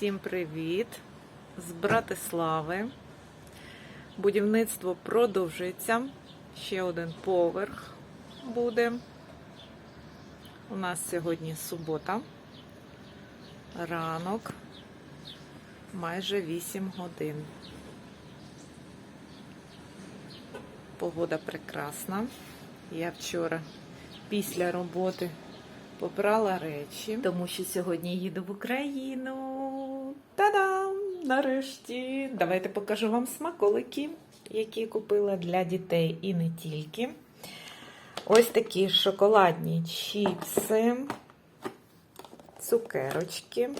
Всім привіт! З Братислави. Будівництво продовжується. Ще один поверх буде. У нас сьогодні субота. Ранок. Майже 8 годин. Погода прекрасна. Я вчора після роботи попрала речі, тому що сьогодні їду в Україну. Нарешті! Давайте покажу вам смаколики, які купила для дітей і не тільки. Ось такі шоколадні чіпси, цукерочки,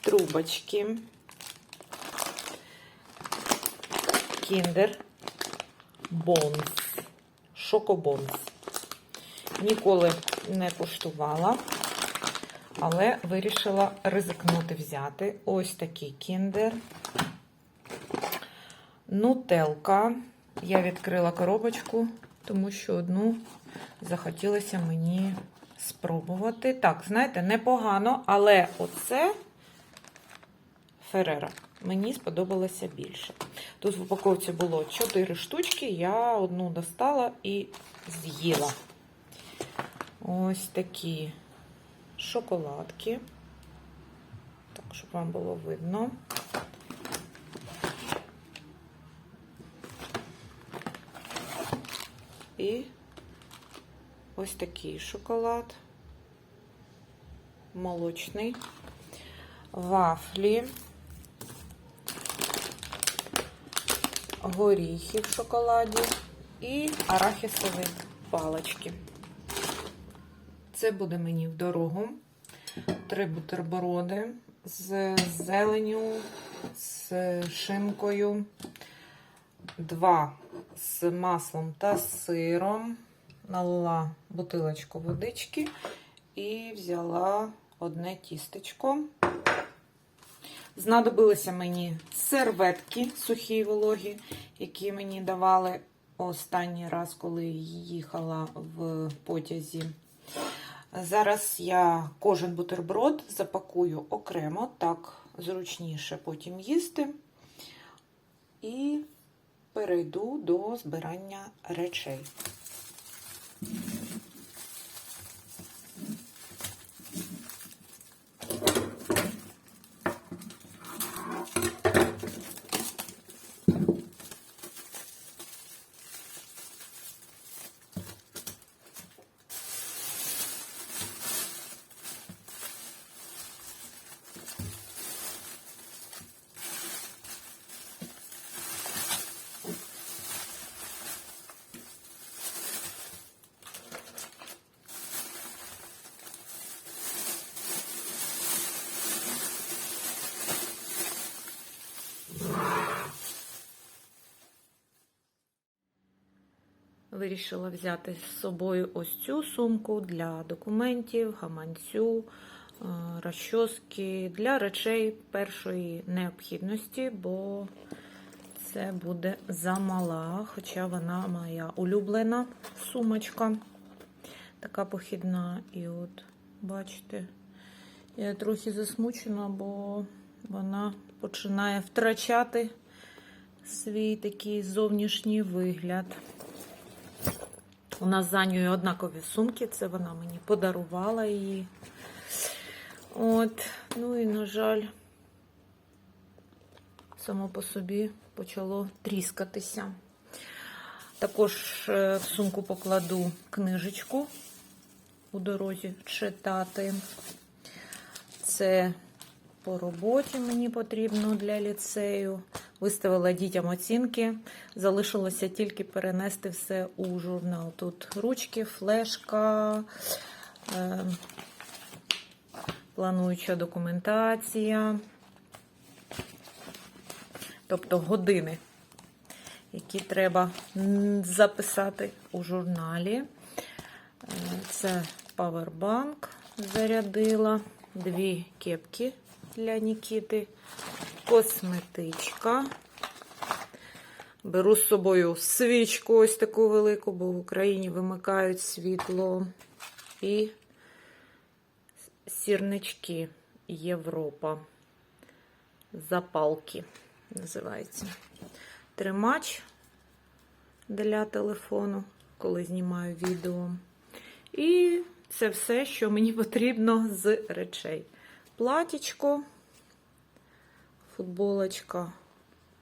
трубочки, кіндер, бонс, шокобонс. Ніколи не куштувала, але вирішила ризикнути взяти. Ось такий кіндер. Нутелка. Я відкрила коробочку, тому що одну захотілося мені спробувати. Так, знаєте, непогано, але оце Ферера. Мені сподобалося більше. Тут в упаковці було 4 штучки, я одну достала і з'їла. Ось такі шоколадки. Так, щоб вам було видно. І ось такий шоколад. Молочний. Вафлі. Горіхи в шоколаді і арахісові палочки. Це буде мені в дорогу. Три бутерброди з зеленю, з шинкою, два з маслом та сиром. Налила бутилочку водички і взяла одне тістечко. Знадобилися мені серветки сухі вологі, які мені давали останній раз, коли їхала в потязі. Зараз я кожен бутерброд запакую окремо, так зручніше потім їсти. І перейду до збирання речей. Вирішила взяти з собою ось цю сумку для документів, гаманцю, е, розчоски, для речей першої необхідності, бо це буде замала, хоча вона моя улюблена сумочка, така похідна. І от, бачите, я трохи засмучена, бо вона починає втрачати свій такий зовнішній вигляд. У нас за нею однакові сумки, це вона мені подарувала її. От, ну і, на жаль, само по собі почало тріскатися. Також в сумку покладу книжечку у дорозі читати. Це по роботі мені потрібно для ліцею. Виставила дітям оцінки. Залишилося тільки перенести все у журнал. Тут ручки, флешка, е, плануюча документація, тобто години, які треба записати у журналі. Це павербанк зарядила, дві кепки для Нікіти косметичка. Беру з собою свічку ось таку велику, бо в Україні вимикають світло. І сірнички Європа. Запалки називається. Тримач для телефону, коли знімаю відео. І це все, що мені потрібно з речей. Платічко, футболочка,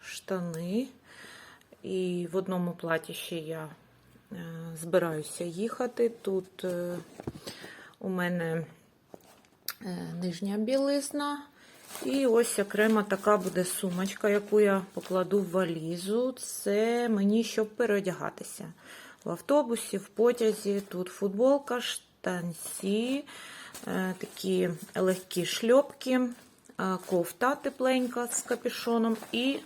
штани. І в одному платі ще я е, збираюся їхати. Тут е, у мене е, нижня білизна. І ось окрема така буде сумочка, яку я покладу в валізу. Це мені щоб переодягатися. В автобусі, в потязі. Тут футболка, штанці, такі легкі шльопки, кофта тепленька з капюшоном і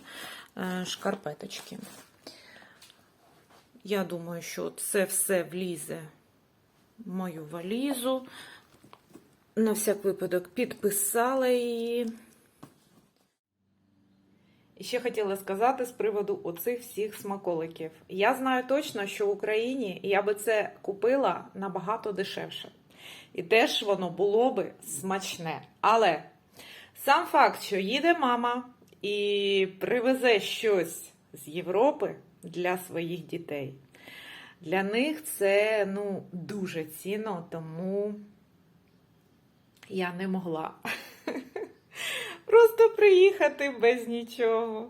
е, шкарпеточки. Я думаю, що це все влізе в мою валізу. На всяк випадок підписала її. І ще хотіла сказати з приводу оцих всіх смаколиків. Я знаю точно, що в Україні я би це купила набагато дешевше. І теж воно було би смачне. Але сам факт, що їде мама і привезе щось з Європи для своїх дітей. Для них це ну, дуже цінно, тому я не могла просто приїхати без нічого.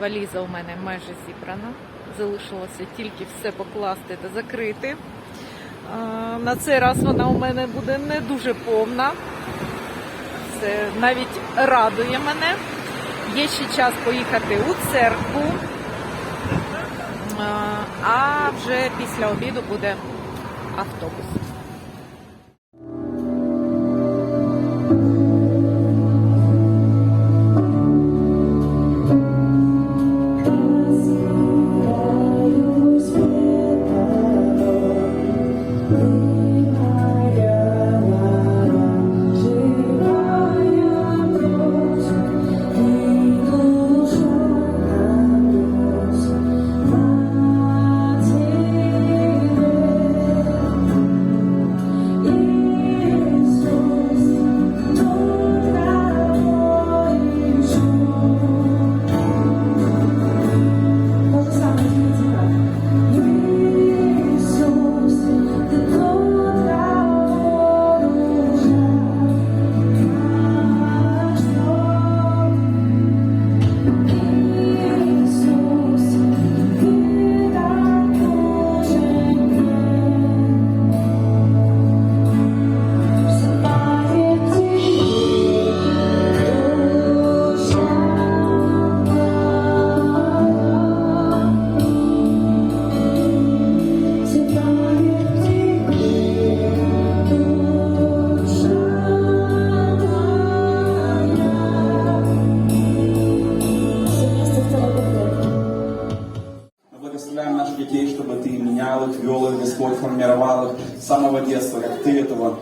Валіза у мене майже зібрана. Залишилося тільки все покласти та закрити. На цей раз вона у мене буде не дуже повна. Це навіть радує мене. Є ще час поїхати у церкву. А вже після обіду буде автобус. Господь, формировал их с самого детства, как Ты этого,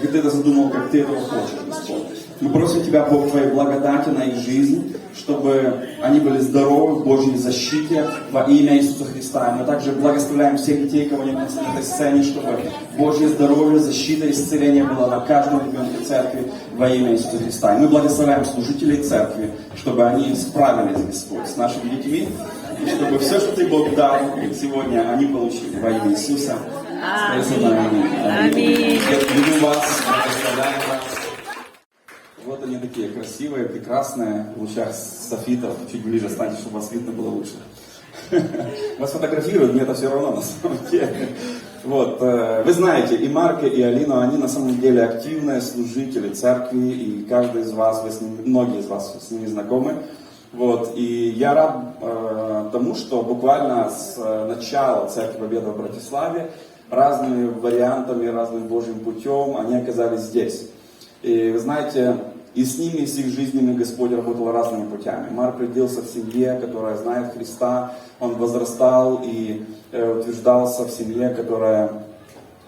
как Ты это задумал, как Ты этого хочешь, Господь. Мы просим Тебя, Бог, Твоей благодати на их жизнь, чтобы они были здоровы в Божьей защите во имя Иисуса Христа. И мы также благословляем всех детей, кого нет на этой сцене, чтобы Божье здоровье, защита, исцеление было на каждом ребенке церкви во имя Иисуса Христа. И мы благословляем служителей церкви, чтобы они справились, Господь, с нашими детьми, чтобы все, что Ты, Бог, дал сегодня, они получили во имя Иисуса. Аминь. Аминь. Я люблю вас, благословляю вас. Вот они такие красивые, прекрасные, в лучах софитов. Чуть ближе станьте, чтобы вас видно было лучше. Вас фотографируют, мне это все равно на самом деле. Вот, э, вы знаете, и Марка, и Алину, они на самом деле активные служители церкви, и каждый из вас, вы с ними, многие из вас с ними знакомы. Вот, и я рад э, тому, что буквально с э, начала Церкви Победы в Братиславе разными вариантами, разным Божьим путем они оказались здесь. И вы знаете, и с ними, и с их жизнями Господь работал разными путями. Марк родился в семье, которая знает Христа, он возрастал и э, утверждался в семье, которая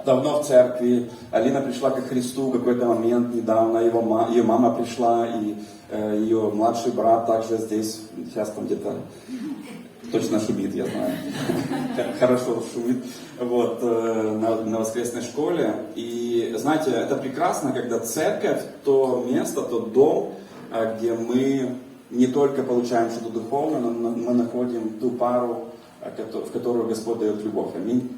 давно в церкви. Алина пришла ко Христу в какой-то момент недавно, его ее мама пришла, и э, ее младший брат также здесь, сейчас там где-то Точно шумит, я знаю. Хорошо шумит. Вот, э, на, на воскресной школе. И знаете, это прекрасно, когда церковь, то место, тот дом, э, где мы не только получаем что-то духовное, но мы находим ту пару, в которую Господь дает любовь. Аминь.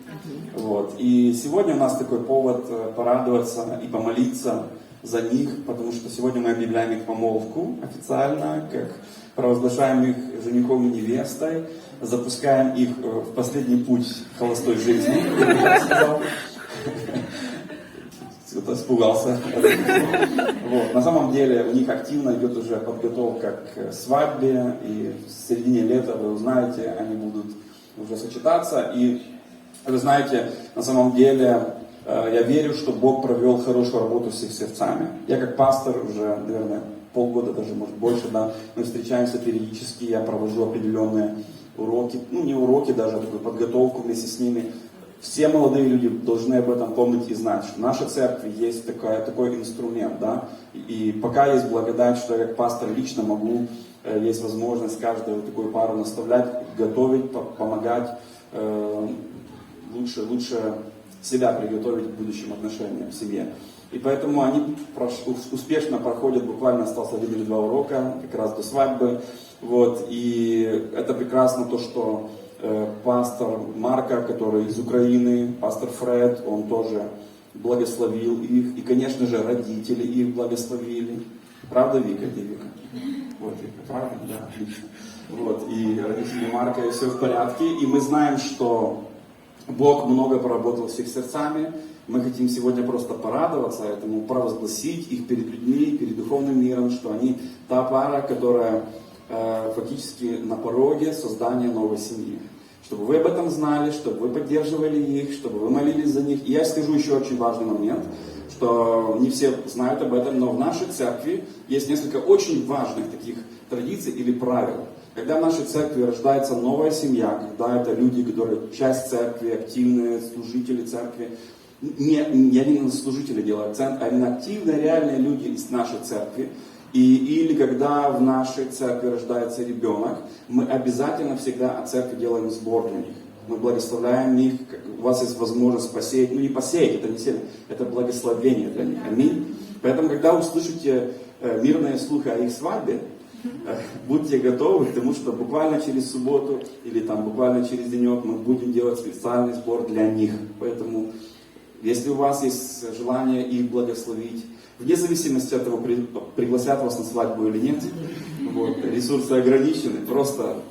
Вот. И сегодня у нас такой повод э, порадоваться и помолиться за них, потому что сегодня мы объявляем их помолвку официально, как провозглашаем их женихом и невестой, запускаем их э, в последний путь холостой жизни. Кто-то испугался. Вот. На самом деле у них активно идет уже подготовка к свадьбе, и в середине лета, вы узнаете, они будут уже сочетаться. И вы знаете, на самом деле, э, я верю, что Бог провел хорошую работу с их сердцами. Я как пастор уже, наверное, полгода, даже может больше, да, мы встречаемся периодически, я провожу определенные уроки, ну не уроки даже, а такую подготовку вместе с ними. Все молодые люди должны об этом помнить и знать, что наша церковь есть такая, такой инструмент, да, и пока есть благодать, что я как пастор лично могу, есть возможность каждую такую пару наставлять, готовить, по- помогать, э, лучше, лучше себя приготовить к будущим отношениям в семье. И поэтому они успешно проходят, буквально остался один или два урока, как раз до свадьбы. Вот, и это прекрасно то, что э, пастор Марка, который из Украины, пастор Фред, он тоже благословил их. И, конечно же, родители их благословили. Правда, Вика? Где Вика? Вот, Вика, правда? Да, отлично. Вот, и родители Марка, и все в порядке. И мы знаем, что Бог много поработал с их сердцами. Мы хотим сегодня просто порадоваться этому, провозгласить их перед людьми, перед духовным миром, что они та пара, которая э, фактически на пороге создания новой семьи. Чтобы вы об этом знали, чтобы вы поддерживали их, чтобы вы молились за них. И я скажу еще очень важный момент, что не все знают об этом, но в нашей церкви есть несколько очень важных таких традиций или правил. Когда в нашей церкви рождается новая семья, когда это люди, которые часть церкви, активные служители церкви, не, не именно служители делают акцент, а именно активные, реальные люди из нашей церкви, и, или когда в нашей церкви рождается ребенок, мы обязательно всегда от церкви делаем сбор для них. Мы благословляем их, у вас есть возможность посеять, ну не посеять, это не сильно, это благословение для них. Аминь. Поэтому, когда услышите э, мирные слухи о их свадьбе, э, будьте готовы к тому, что буквально через субботу или там буквально через денек мы будем делать специальный сбор для них. Поэтому, если у вас есть желание их благословить, вне зависимости от того, при- пригласят вас на свадьбу или нет, вот, ресурсы ограничены, просто,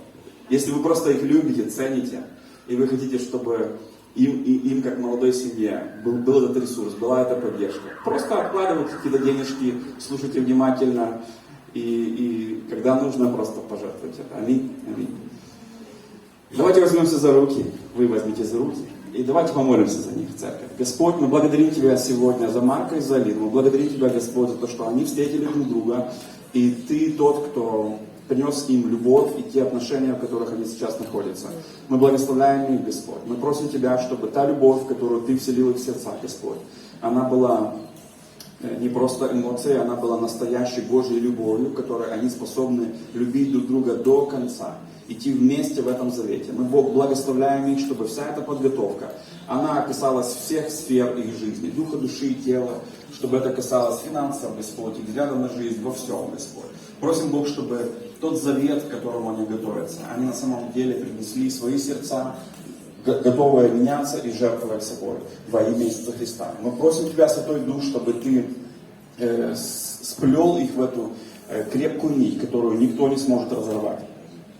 если вы просто их любите, цените, и вы хотите, чтобы им, и- им как молодой семье, был, был этот ресурс, была эта поддержка. Просто откладывайте какие-то денежки, слушайте внимательно, и, и когда нужно, просто пожертвуйте. Аминь. Аминь. Давайте возьмемся за руки, вы возьмите за руки, и давайте помолимся за них, церковь. Господь, мы благодарим Тебя сегодня за Марка и за Алину. Мы благодарим Тебя, Господь, за то, что они встретили друг друга, и Ты тот, кто принес им любовь и те отношения, в которых они сейчас находятся. Мы благословляем их, Господь. Мы просим Тебя, чтобы та любовь, которую Ты вселил в их сердца, Господь, она была э, не просто эмоцией, она была настоящей Божьей любовью, которой они способны любить друг друга до конца, идти вместе в этом завете. Мы, Бог, благословляем их, чтобы вся эта подготовка, она касалась всех сфер их жизни, духа, души и тела, чтобы это касалось финансов, Господь, их взгляда на жизнь, во всем, Господь. Просим, Бог, чтобы тот завет, к которому они готовятся, они на самом деле принесли свои сердца, готовые меняться и жертвовать собой во имя Иисуса Христа. Мы просим Тебя, Святой Дух, чтобы Ты э, сплел их в эту э, крепкую нить, которую никто не сможет разорвать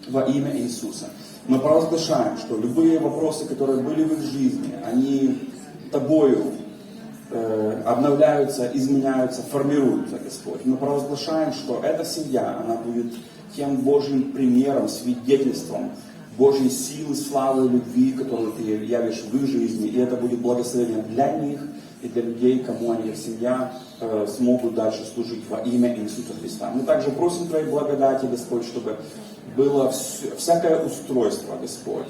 во имя Иисуса. Мы провозглашаем, что любые вопросы, которые были в их жизни, они Тобою э, обновляются, изменяются, формируются, Господь. Мы провозглашаем, что эта семья, она будет тем Божьим примером, свидетельством Божьей силы, славы, любви, которую Ты явишь в их жизни. И это будет благословение для них и для людей, кому они, их семья, э, смогут дальше служить во имя Иисуса Христа. Мы также просим Твоей благодати, Господь, чтобы было вс- всякое устройство, Господь,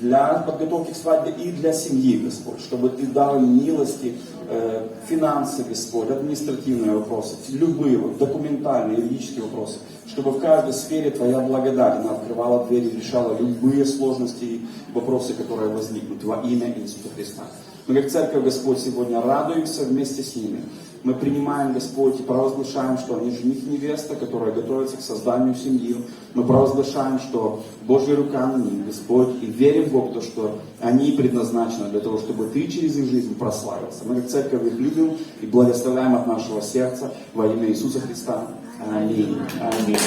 для подготовки к свадьбе и для семьи, Господь, чтобы Ты дал им милости, э, финансы, Господь, административные вопросы, любые, вот, документальные, юридические вопросы, чтобы в каждой сфере Твоя благодать, она открывала двери, решала любые сложности и вопросы, которые возникнут во имя Иисуса Христа. Мы как церковь, Господь, сегодня радуемся вместе с ними. Мы принимаем, Господь, и провозглашаем, что они жених и невеста, которые готовятся к созданию семьи. Мы провозглашаем, что Божья рука на них, Господь, и верим в Бога, то, что они предназначены для того, чтобы Ты через их жизнь прославился. Мы как церковь их любим и благословляем от нашего сердца во имя Иисуса Христа. Аминь. Аминь.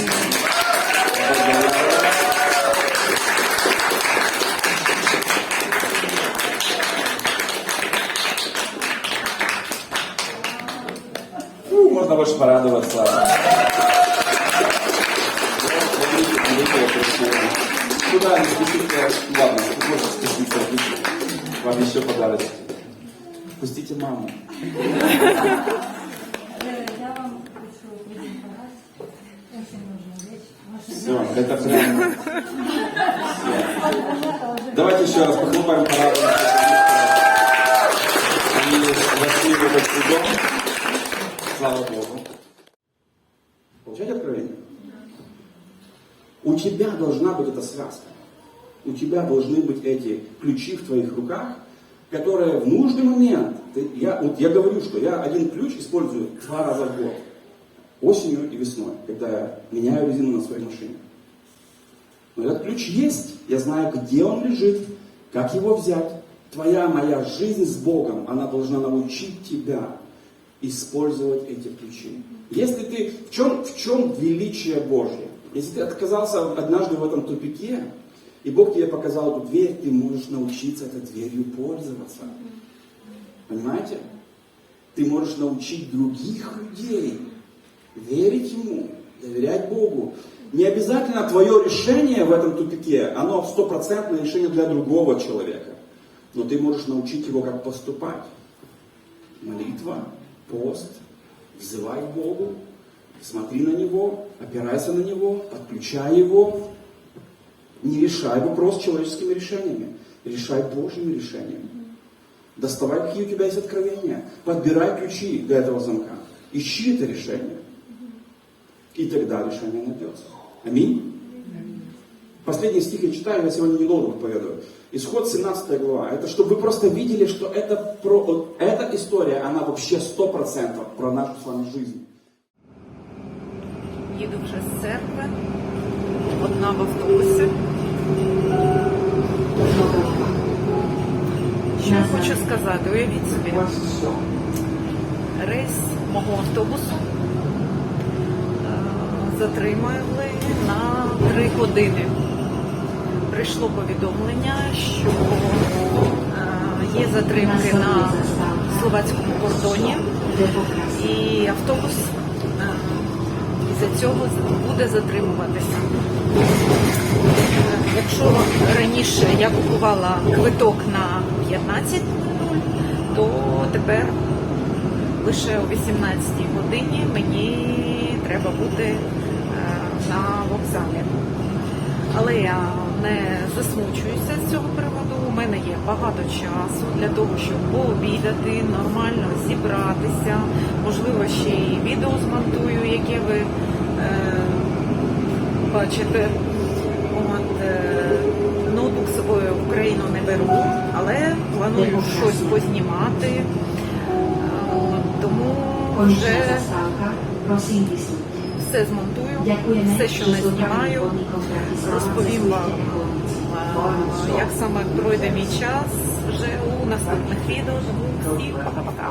Можешь порадував слава. Куда не спешите, ладно, можно спешиться, вам еще подарочек. Пустите маму. Все, это прям... Все. Давайте еще раз похлопаем по И Василию Васильеву. У тебя должна быть эта связка. У тебя должны быть эти ключи в твоих руках, которые в нужный момент, ты- я, вот я говорю, что я один ключ использую два раза в год. Осенью и весной, когда я меняю резину на своей машине. Но этот ключ есть, я знаю, где он лежит, как его взять. Твоя, моя жизнь с Богом, она должна научить тебя использовать эти ключи. Если ты, в чем, в чем величие Божье? Если ты оказался однажды в этом тупике, и Бог тебе показал эту дверь, ты можешь научиться этой дверью пользоваться. Понимаете? Ты можешь научить других людей верить Ему, доверять Богу. Не обязательно твое решение в этом тупике, оно стопроцентное решение для другого человека. Но ты можешь научить его, как поступать. Молитва, пост, взывай к Богу, смотри на Него, опирайся на Него, подключай Его. Не решай вопрос человеческими решениями, решай Божьими решениями. Доставай, какие у тебя есть откровения. Подбирай ключи для этого замка. Ищи это решение. И тогда решение найдется. Аминь. Последний стих я читаю, я сегодня недолго проповедую. Исход 17 глава. Это чтобы вы просто видели, что это про, эта история, она вообще 100% про нашу с вами жизнь. Їду вже з церкви, одна в автобусі. Що я хочу сказати, уявіть собі, рейс мого автобусу е, затримали на три години. Прийшло повідомлення, що е, є затримки на словацькому кордоні, і автобус із-за цього буде затримуватися. Якщо раніше я купувала квиток на 15, то тепер лише о 18 годині мені треба бути е, на вокзалі. Але я не засмучуюся з цього приводу. У мене є багато часу для того, щоб пообідати, нормально зібратися. Можливо, ще й відео змонтую, яке ви бачите. От, е, ноутбук з собою в Україну не беру, але планую щось познімати. Е, Тому вже все змонтую, все, що не знімаю, розповім вам, е, як саме пройде мій час вже у наступних відео. Всім пока-пока.